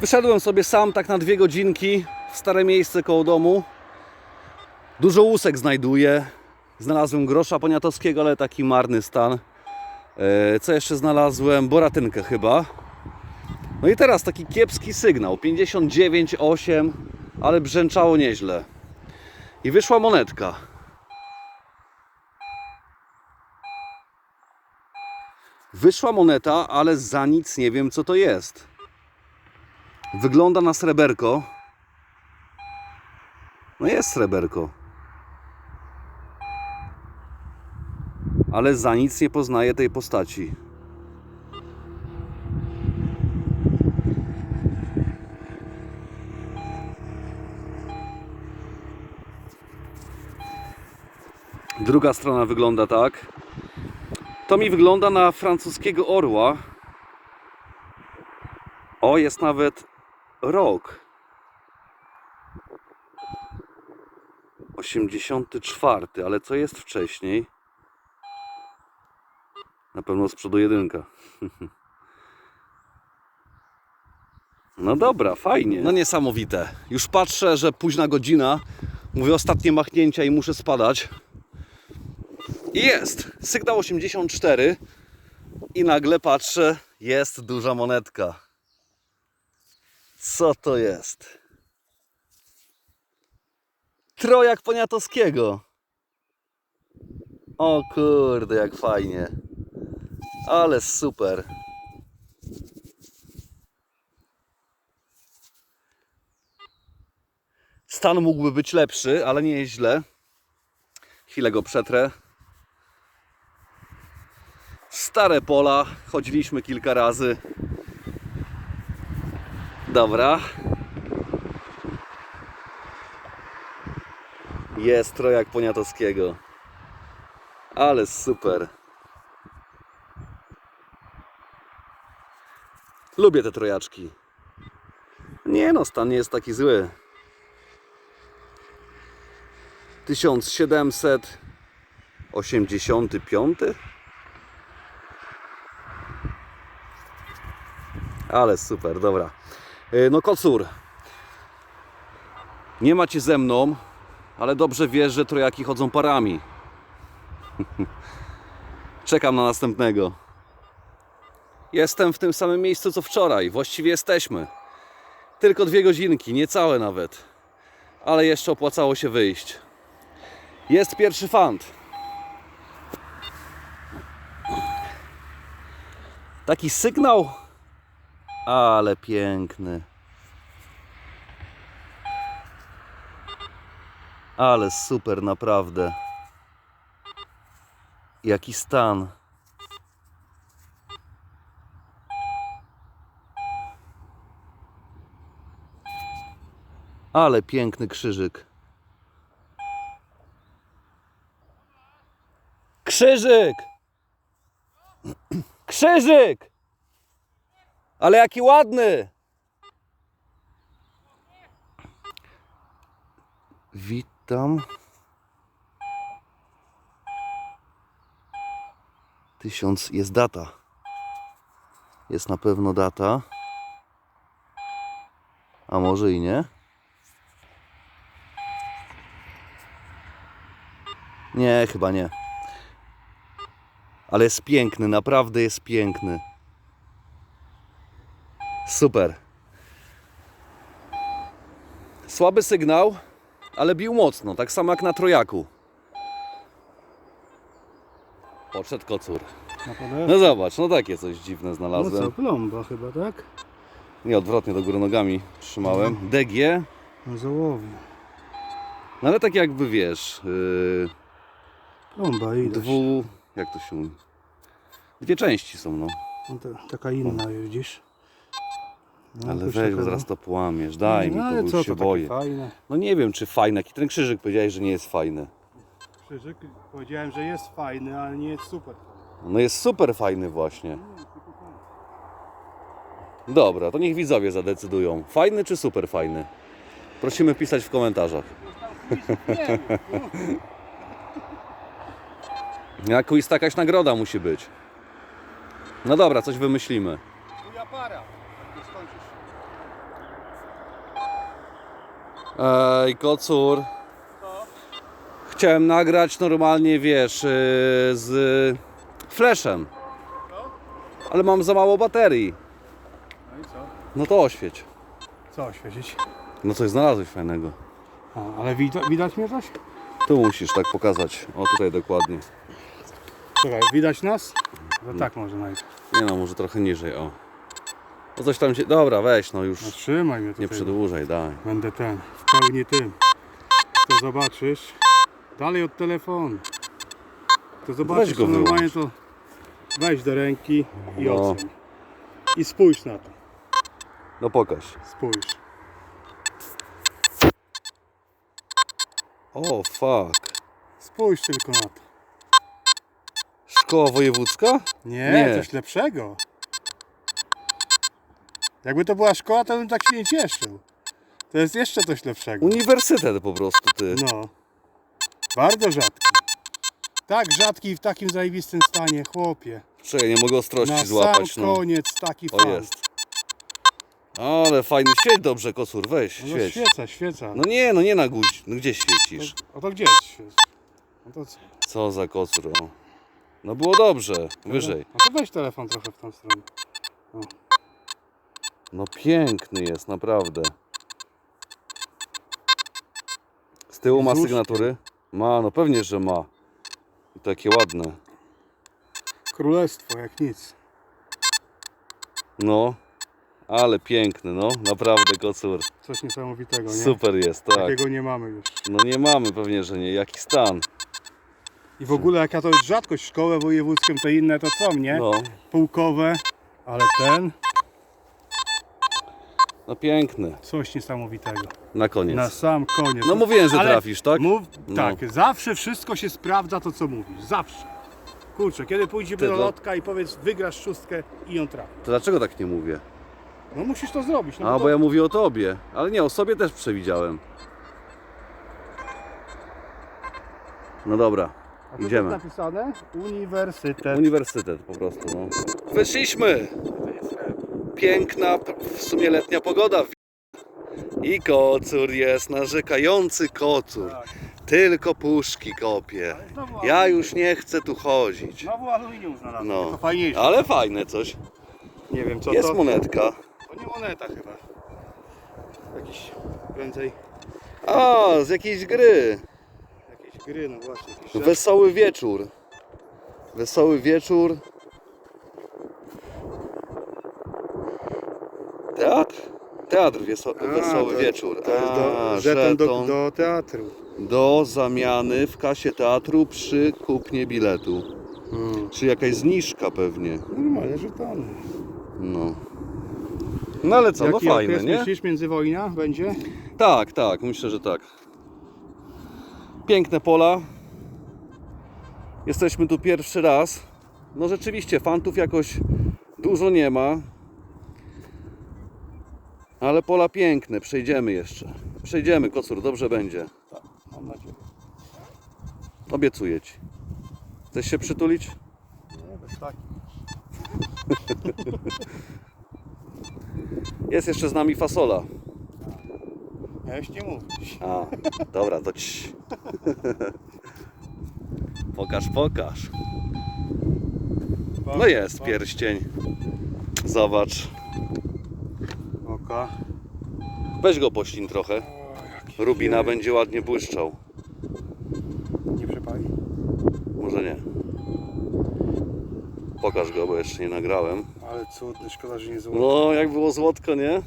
Wyszedłem sobie sam tak na dwie godzinki w stare miejsce koło domu. Dużo łusek znajduję. Znalazłem grosza poniatowskiego, ale taki marny stan. E, Co jeszcze znalazłem? Boratynkę chyba. No i teraz taki kiepski sygnał. 59,8, ale brzęczało nieźle. I wyszła monetka. Wyszła moneta, ale za nic nie wiem co to jest. Wygląda na sreberko. No jest sreberko. Ale za nic nie poznaję tej postaci. Druga strona wygląda tak. To mi wygląda na francuskiego orła. O, jest nawet rok. 84, ale co jest wcześniej? Na pewno z przodu jedynka. No dobra, fajnie. No niesamowite. Już patrzę, że późna godzina. Mówię ostatnie machnięcia i muszę spadać. I jest. Sygnał 84. I nagle patrzę, jest duża monetka. Co to jest? Trojak Poniatowskiego. O kurde, jak fajnie. Ale super. Stan mógłby być lepszy, ale nie jest źle. Chwilę go przetrę. Stare pola, chodziliśmy kilka razy. Dobra. Jest trojak Poniatowskiego. Ale super. Lubię te trojaczki. Nie no, stan nie jest taki zły. 1785 Ale super, dobra. Yy, No kocur. Nie macie ze mną, ale dobrze wiesz, że trojaki chodzą parami. Czekam na następnego. Jestem w tym samym miejscu co wczoraj. Właściwie jesteśmy. Tylko dwie godzinki, niecałe nawet. Ale jeszcze opłacało się wyjść. Jest pierwszy fant. Taki sygnał, ale piękny. Ale super, naprawdę. Jaki stan. Ale piękny krzyżyk. Krzyżyk! Krzyżyk! Ale jaki ładny! Witam. Tysiąc jest data. Jest na pewno data. A może i nie? Nie, chyba nie. Ale jest piękny, naprawdę jest piękny. Super. Słaby sygnał, ale bił mocno, tak samo jak na trojaku. Podszedł kocur. Naprawdę? No zobacz, no takie coś dziwne No znalazłem. co, plomba chyba, tak? Nie, odwrotnie do góry nogami trzymałem. DG, No załowi. no ale tak jakby wiesz, yy, Plomba i dwu... jak to się mówi? Dwie części są, no. No to, taka inna, widzisz? No, Ale weź, bo no. zaraz to połamiesz, daj mi no, to, ale bo co już to się takie boję. fajne? No nie wiem, czy fajny, jaki ten krzyżyk powiedziałeś, że nie jest fajny. Krzyżyk powiedziałem, że jest fajny, ale nie jest super. No jest super fajny właśnie. Dobra, to niech widzowie zadecydują. Fajny czy super fajny? Prosimy pisać w komentarzach. Jakaś jakaś nagroda musi być. No dobra, coś wymyślimy. Chuja para. Jak skończysz. Ej, kocur. Chciałem nagrać normalnie, wiesz, yy, z flashem. Ale mam za mało baterii. No i co? No to oświeć. Co świecić? No coś znalazłeś fajnego. A, ale widać, widać mnie coś? Tu musisz tak pokazać. O, tutaj dokładnie. Czekaj, widać nas? No tak może najpierw. Nie no, może trochę niżej, o. No coś tam się... Dobra, weź, no już No trzymaj mnie nie tutaj. przedłużaj, daj. Będę ten, w pełni tym. To zobaczysz. Dalej od telefonu. To zobaczysz, go to normalnie to weź do ręki i No. oceń. I spójrz na to. No pokaż. Spójrz. O, fuck. Spójrz tylko na to. Szkoła wojewódzka? Nie, Nie. coś lepszego. Jakby to była szkoła, to bym tak się nie cieszył. To jest jeszcze coś lepszego. Uniwersytet po prostu, ty. No. Bardzo rzadki. Tak rzadki i w takim zajebistym stanie, chłopie. Czekaj, nie mogę ostrości Na złapać, sam no. koniec taki O, fan. jest. Ale fajny, świeć dobrze, kosur, weź, No świeć. świeca, świeca. No nie, no nie na guź, no gdzie świecisz? To, a to gdzie jest świec? No to co? Co za kocur, o. No było dobrze, wyżej. No to weź telefon trochę w tą stronę. No piękny jest, naprawdę. Z tyłu ma sygnatury? Ma, no pewnie, że ma. I takie ładne. Królestwo, jak nic. No, ale piękny, no, naprawdę kocur. Coś niesamowitego, nie? Super jest, tak. Takiego nie mamy już. No nie mamy pewnie, że nie. Jaki stan. I w ogóle jaka to jest rzadkość, szkołę wojewódzką, to inne to co, nie? No, Pułkowe, ale ten no piękny. coś niesamowitego. Na koniec. Na sam koniec. No mówiłem, że Ale trafisz, tak? Mów, No. Tak, zawsze wszystko się sprawdza to co mówisz. Zawsze. Kurczę, kiedy pójdziemy Ty, do no. lotka i powiedz wygrasz szóstkę i ją trafi. To dlaczego tak nie mówię? No musisz to zrobić. No A, to, bo ja mówię o tobie. Ale nie, o sobie też przewidziałem. No dobra, A tu idziemy. jest napisane Uniwersytet. Uniwersytet po prostu, no. Wyszliśmy! Piękna, w sumie letnia pogoda. I kocur jest, narzekający kocur. Tylko puszki kopie. Ja już nie chcę tu chodzić. Znowu aluminium znalazłem. No. Fajniejsze. Ale fajne coś. Nie wiem co Jest to. monetka. To nie moneta chyba. Jakiś prędzej A, z jakiejś gry. jakieś gry, no właśnie. Jakieś rzeczy. Wesoły wieczór. Wesoły wieczór. Teatr? Teatr wieso- A, Wesoły to- Wieczór. To jest A, do, żeton do, do teatru. do zamiany w kasie teatru przy kupnie biletu. Hmm. Czy jakaś zniżka pewnie. Normalne żetony. No. No ale co, no Jaki fajne, okres nie? myślisz międzywojna będzie? Tak, tak, myślę, że tak. Piękne pola. Jesteśmy tu pierwszy raz. No rzeczywiście, fantów jakoś dużo nie ma. Ale pola piękne, przejdziemy jeszcze. Przejdziemy, kocur, dobrze będzie. Mam nadzieję. Obiecuję ci. Chcesz się przytulić? Nie, bez tak. Jest jeszcze z nami fasola. Miałeś nie mówić. A, dobra, to ci. Pokaż, pokaż. No jest pierścień. Zobacz. Weź go pościn trochę. Rubina będzie ładnie błyszczał. Nie przepali? Może nie. Pokaż go, bo jeszcze nie nagrałem. Ale cudny, szkoda, że nie złoty. No, jak było złotko, nie?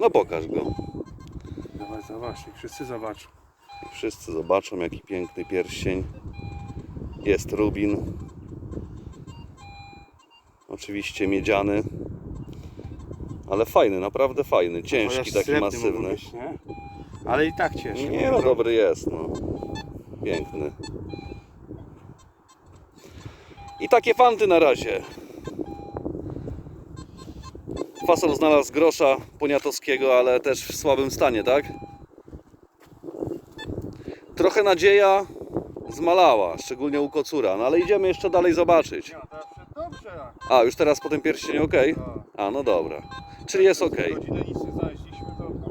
No pokaż go. Dawaj, zobacz, niech wszyscy zobaczą. Wszyscy zobaczą, jaki piękny pierścień. Jest rubin. Oczywiście miedziany. Ale fajny, naprawdę fajny. Ciężki, Chociaż taki masywny. Być, nie? Ale i tak cieszy. Nie no, dobry jest, no. Piękny. I takie fanty na razie. Fasol znalazł grosza poniatowskiego, ale też w słabym stanie, tak? Trochę nadzieja zmalała, szczególnie u kocura, no ale idziemy jeszcze dalej zobaczyć. A, już teraz po tym pierścieniu ok? Tak. A, no dobra. Czyli jest ok. Godzinę nic nie zajmie.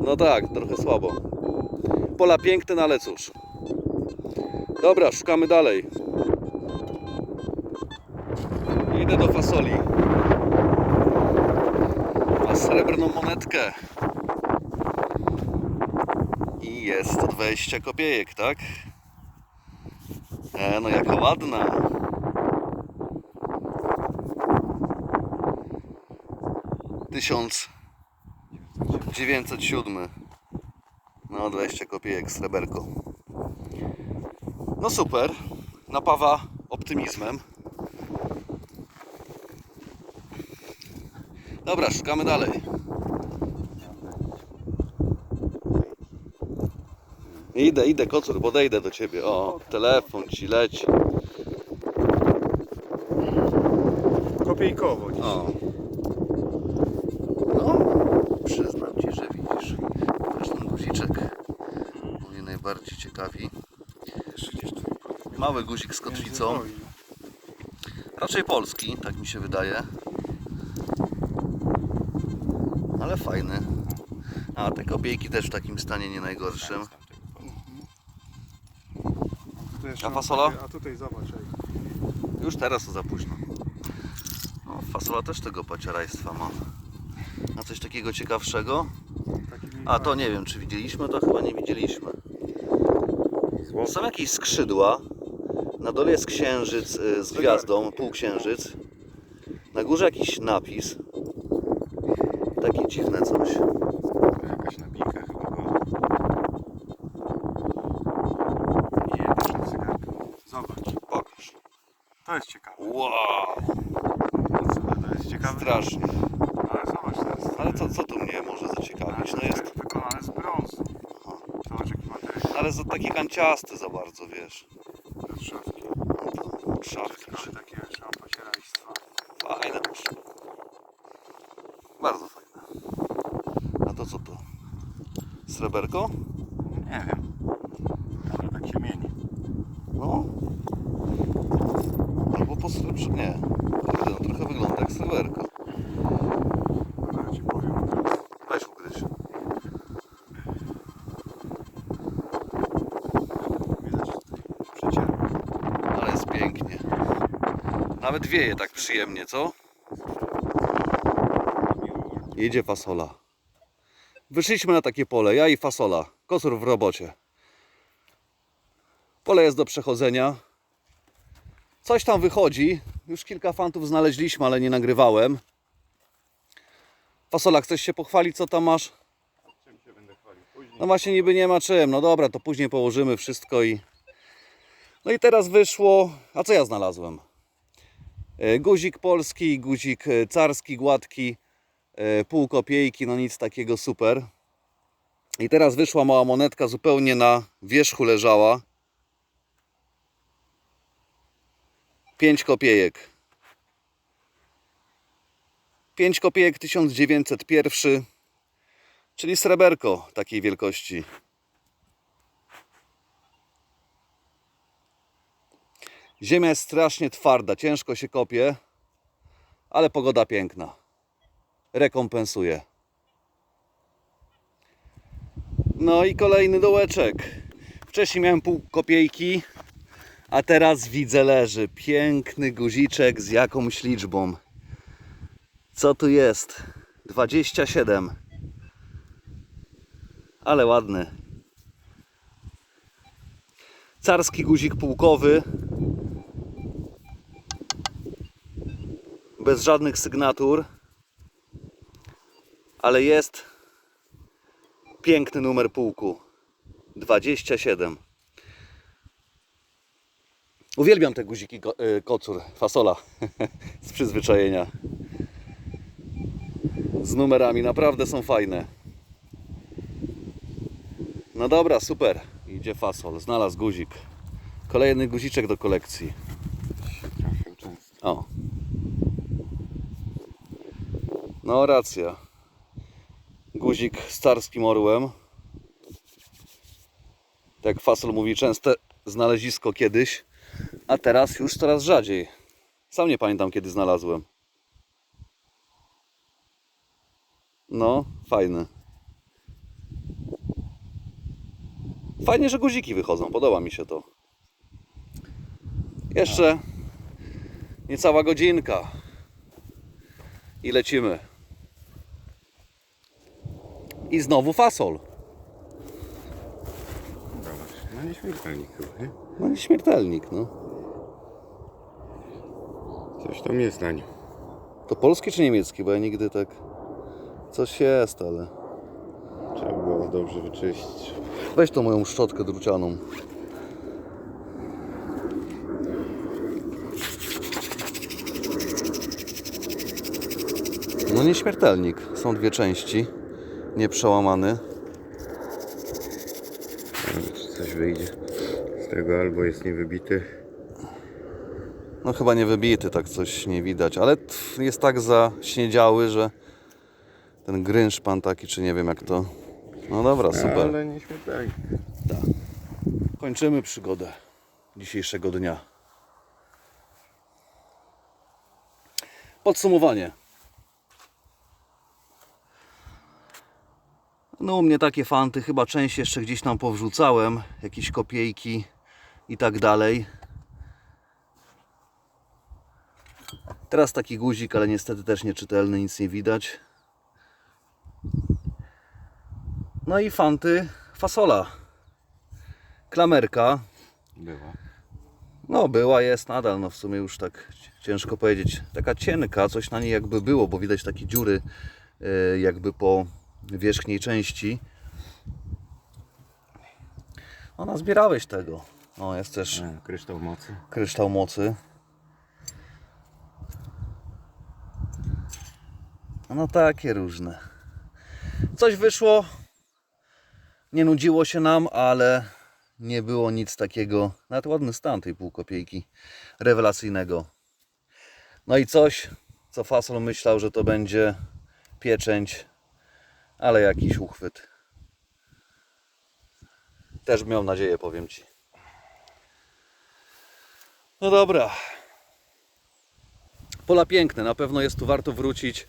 No tak, trochę słabo. Pola piękne, no ale cóż. Dobra, szukamy dalej. Idę do fasoli. Ma srebrną monetkę. I jest to 20 kopiejek, tak? E, no jaka ładna. Tysiąc 907. No 20 kopiejek sreberko. No super. Napawa optymizmem. Dobra, szukamy dalej. Idę, idę, kocur, podejdę do ciebie. O, telefon ci leci. Kopiejkowo dziś. O. No, przyznam ci, że widzisz. Też ten guziczek. Mnie najbardziej ciekawi. Jeszcze gdzieś tu Mały guzik z kotwicą. Raczej polski, tak mi się wydaje. Ale fajny. A te kopiejki też w takim stanie nie najgorszym. A fasola? A tutaj zobacz. Już teraz to za późno. No, fasola też tego paciarajstwa ma. A coś takiego ciekawszego? A to nie wiem, czy widzieliśmy, to chyba nie widzieliśmy. Są jakieś skrzydła. Na dole jest księżyc y, z gwiazdą, półksiężyc. Na górze jakiś napis. Takie dziwne coś. Jakaś nabijka chyba była. Nie. Zobacz. Pokaż. To jest ciekawe. Wow, co, to jest ciekawe. strasznie. Ale zobacz, to jest... Ale co, co tu mnie może zaciekawić? No jest, Wykonane z brązu. Zobacz jaki materiał. Ale za taki kanciasty za bardzo, wiesz. Szafki. No to szafki. Ciekawe takie pocierajstwa. Fajne. Bardzo fajne. A to co to? Sreberko? Nie wiem. Ale tak się mieni. No. Albo po srebrze. Nie. Kurde, no trochę wygląda jak sreberko. Ale ci powiem teraz. Weź ugryź. Widać tutaj przecierkę. Ale jest pięknie. Nawet wieje tak przyjemnie, co? Jedzie fasola. Wyszliśmy na takie pole, ja i fasola. Kosur w robocie. Pole jest do przechodzenia. Coś tam wychodzi. Już kilka fantów znaleźliśmy, ale nie nagrywałem. Fasola, chcesz się pochwalić, co tam masz? Czym się będę chwalił? Później. No właśnie niby nie ma czym. No dobra, to później położymy wszystko i... No i teraz wyszło... A co ja znalazłem? E, Guzik polski, guzik e, carski, gładki, e, pół kopiejki, no nic takiego super. I teraz wyszła mała monetka, zupełnie na wierzchu leżała. 5 kopiejek. 5 kopiejek 1901, czyli sreberko takiej wielkości. Ziemia jest strasznie twarda, ciężko się kopie, ale pogoda piękna. Rekompensuje. No i kolejny dołeczek. Wcześniej miałem pół kopiejki, a teraz widzę leży piękny guziczek z jakąś liczbą. Co tu jest? 27. Ale ładny. Carski guzik pułkowy. Bez żadnych sygnatur. Ale jest piękny numer pułku. 27. Uwielbiam te guziki ko- y, kocur, fasola z przyzwyczajenia. Z numerami, naprawdę są fajne. No dobra, super. Idzie fasol, znalazł guzik. Kolejny guziczek do kolekcji. O. No racja. Guzik z carskim orłem. Tak Fasol mówi, częste znalezisko kiedyś, a teraz już coraz rzadziej. Sam nie pamiętam kiedy znalazłem. No, fajny. Fajnie, że guziki wychodzą, podoba mi się to. Jeszcze niecała godzinka i lecimy. I znowu fasol. Zobacz, no nieśmiertelnik chyba, nie? No i śmiertelnik, no. Coś tam jest na nim. To polski czy niemiecki? Bo ja nigdy tak... Coś jest, ale... Trzeba było dobrze wyczyścić. Weź tą moją szczotkę drucianą. No nieśmiertelnik. Są dwie części. Nieprzełamany. Czy coś wyjdzie z tego, albo jest niewybity. No chyba nie wybity, tak coś nie widać. Ale jest tak zaśniedziały, że ten grynszpan taki, czy nie wiem jak to... No dobra, super. Ale nieśmiertelnik. Kończymy przygodę dzisiejszego dnia. Podsumowanie. No u mnie takie fanty, chyba część jeszcze gdzieś tam powrzucałem, jakieś kopiejki i tak dalej. Teraz taki guzik, ale niestety też nieczytelny, nic nie widać. No i fanty fasola klamerka. Była. No, była, jest nadal, no w sumie już tak ciężko powiedzieć. Taka cienka, coś na niej jakby było, bo widać takie dziury e, jakby po wierzchniej części. No, nazbierałeś tego. O, jest też kryształ mocy. kryształ mocy. No takie różne. Coś wyszło. Nie nudziło się nam, ale nie było nic takiego. Nawet ładny stan tej półkopiejki. Rewelacyjnego. No i coś, co Fasol myślał, że to będzie pieczęć, ale jakiś uchwyt. Też miał nadzieję, powiem Ci. No dobra. Pola piękne, na pewno jest tu warto wrócić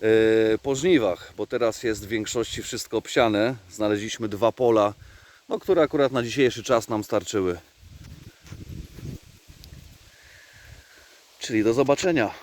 yy, po żniwach, bo teraz jest w większości wszystko obsiane. Znaleźliśmy dwa pola, no, które akurat na dzisiejszy czas nam starczyły. Czyli do zobaczenia.